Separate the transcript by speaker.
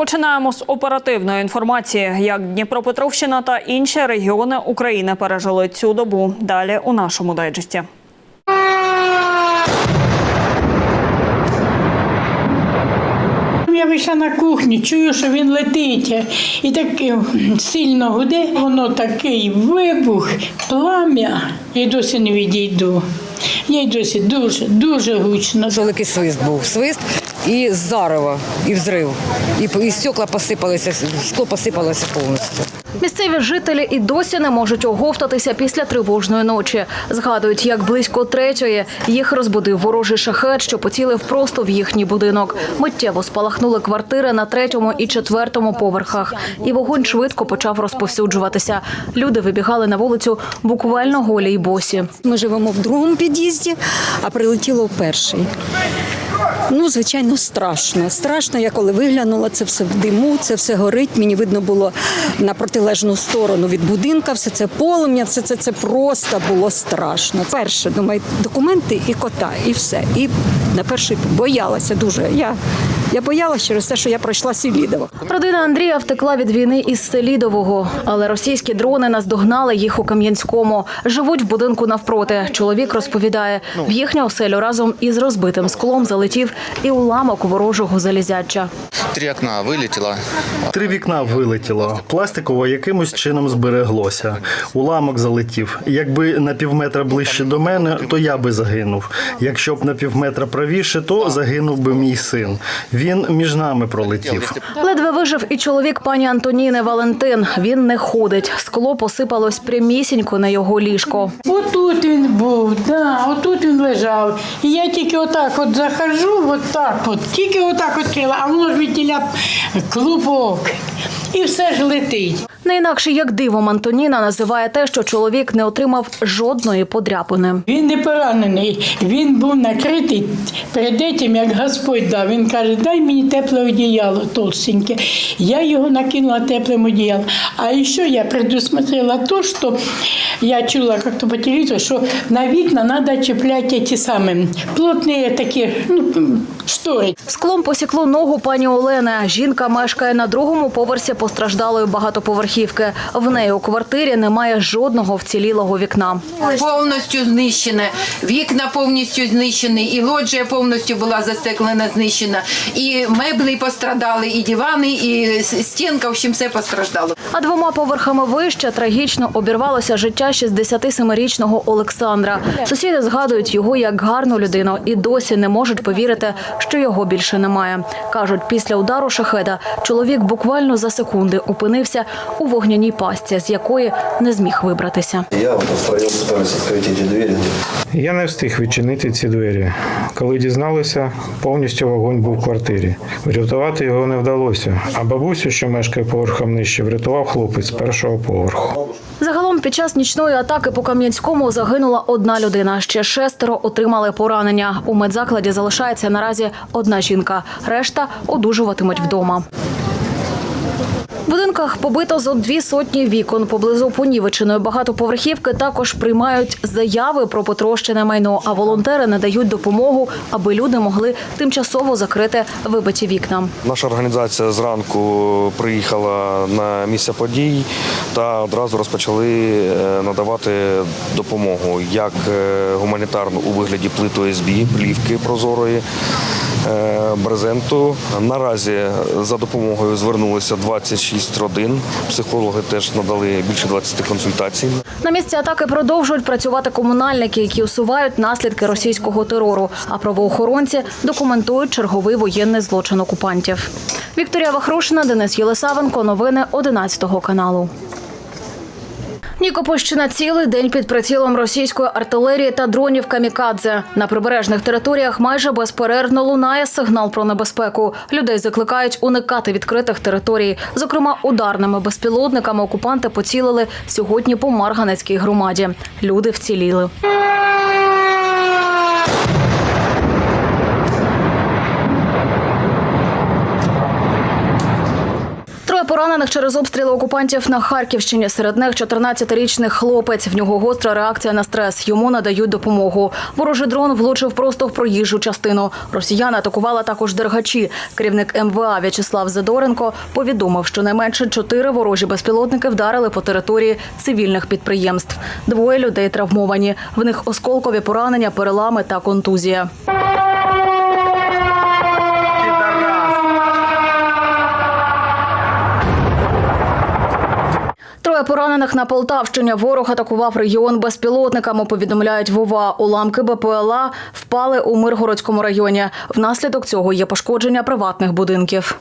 Speaker 1: Починаємо з оперативної інформації, як Дніпропетровщина та інші регіони України пережили цю добу. Далі у нашому дайджесті.
Speaker 2: Я вийшла на кухню, чую, що він летить. І так е, сильно гуде, воно такий вибух, плам'я. Я досі не відійду. Я й досі дуже, дуже гучно.
Speaker 3: Великий свист був. Свист і зарево, і взрив. І, і стекла посипалися, скло посипалося повністю.
Speaker 4: Місцеві жителі і досі не можуть оговтатися після тривожної ночі. Згадують, як близько третьої їх розбудив ворожий шахет, що поцілив просто в їхній будинок. Миттєво спалахнули квартири на третьому і четвертому поверхах, і вогонь швидко почав розповсюджуватися. Люди вибігали на вулицю буквально голі й босі.
Speaker 5: Ми живемо в другому під'їзді, а прилетіло в перший. Ну, звичайно, страшно. Страшно, я коли виглянула, це все в диму, це все горить. Мені видно було на протилежну сторону від будинка, все це полум'я, все це, це просто було страшно. Перше, думаю, документи і кота, і все. І на перший боялася дуже. Я, я боялася через те, що я пройшла Сілідово.
Speaker 4: Родина Андрія втекла від війни із Селідового, але російські дрони наздогнали їх у Кам'янському. Живуть в будинку навпроти. Чоловік розповідає, в їхню оселю разом із розбитим склом залетів і уламок ворожого залізяча.
Speaker 6: Три окна вылетело.
Speaker 7: Три вікна вилетіло. Пластиково якимось чином збереглося. Уламок залетів. Якби на півметра ближче до мене, то я би загинув. Якщо б на півметра правіше, то загинув би мій син. Він між нами пролетів.
Speaker 4: Ледве вижив і чоловік пані Антоніни Валентин. Він не ходить. Скло посипалось прямісінько на його ліжко.
Speaker 2: Отут він був, да, отут він лежав. І я тільки отак от захожу, отак от, тільки отак відкрила, а воно ж відтіля клубок. І все ж летить.
Speaker 4: Не інакше як дивом Антоніна називає те, що чоловік не отримав жодної подряпини.
Speaker 2: Він не поранений, він був накритий перед тим, як Господь дав. Він каже, дай мені тепле одіяло толстеньке. Я його накинула теплим одіялом. А ще я предусмотрела то, що я чула як-то по телевізору, що на вікна треба чіпляти ті самі плотні такі ну, штори.
Speaker 4: Склом посікло ногу пані Олени. Жінка мешкає на другому поверсі постраждалої багатоповерхівки. В неї у квартирі немає жодного вцілілого вікна.
Speaker 8: повністю знищене, вікна повністю знищені, і лоджія повністю була застеклена, знищена, і меблі пострадали, і дивани, і стінка, в общем, все постраждало.
Speaker 4: А двома поверхами вище трагічно обірвалося життя 67-річного Олександра. Сусіди згадують його як гарну людину і досі не можуть повірити, що його більше немає. кажуть, після удару шахеда чоловік буквально за секунди опинився у вогняній пастці, з якої не зміг вибратися.
Speaker 9: Я вот вдвоем пытались открыть эти двери.
Speaker 10: Я не встиг відчинити ці двері. Коли дізналися, повністю вогонь був в квартирі. Врятувати його не вдалося. А бабусю, що мешкає поверхом нижче, врятував хлопець з першого поверху.
Speaker 4: Загалом під час нічної атаки по Кам'янському загинула одна людина. Ще шестеро отримали поранення. У медзакладі залишається наразі одна жінка. Решта одужуватимуть вдома. Будинках побито зо дві сотні вікон. Поблизу понівеченої багатоповерхівки також приймають заяви про потрощене майно, а волонтери надають допомогу, аби люди могли тимчасово закрити вибиті вікна.
Speaker 9: Наша організація зранку приїхала на місце подій та одразу розпочали е, надавати допомогу як е, гуманітарну у вигляді плиту СБ, плівки прозорої, брезенту. Наразі за допомогою звернулися 26 родин. Психологи теж надали більше 20 консультацій.
Speaker 4: На місці атаки продовжують працювати комунальники, які усувають наслідки російського терору. А правоохоронці документують черговий воєнний злочин окупантів. Вікторія Вахрушина, Денис Єлисавенко. Новини 11 каналу. Нікопольщина цілий день під прицілом російської артилерії та дронів камікадзе. На прибережних територіях майже безперервно лунає сигнал про небезпеку. Людей закликають уникати відкритих територій. Зокрема, ударними безпілотниками окупанти поцілили сьогодні по Марганецькій громаді. Люди вціліли. Поранених через обстріли окупантів на Харківщині. Серед них 14-річний хлопець. В нього гостра реакція на стрес. Йому надають допомогу. Ворожий дрон влучив просто в проїжджу частину. Росіяни атакували також дергачі. Керівник МВА В'ячеслав Задоренко повідомив, що найменше чотири ворожі безпілотники вдарили по території цивільних підприємств. Двоє людей травмовані. В них осколкові поранення, перелами та контузія. Троє поранених на Полтавщині. Ворог атакував регіон безпілотниками. Повідомляють Вова. Уламки БПЛА впали у Миргородському районі. Внаслідок цього є пошкодження приватних будинків.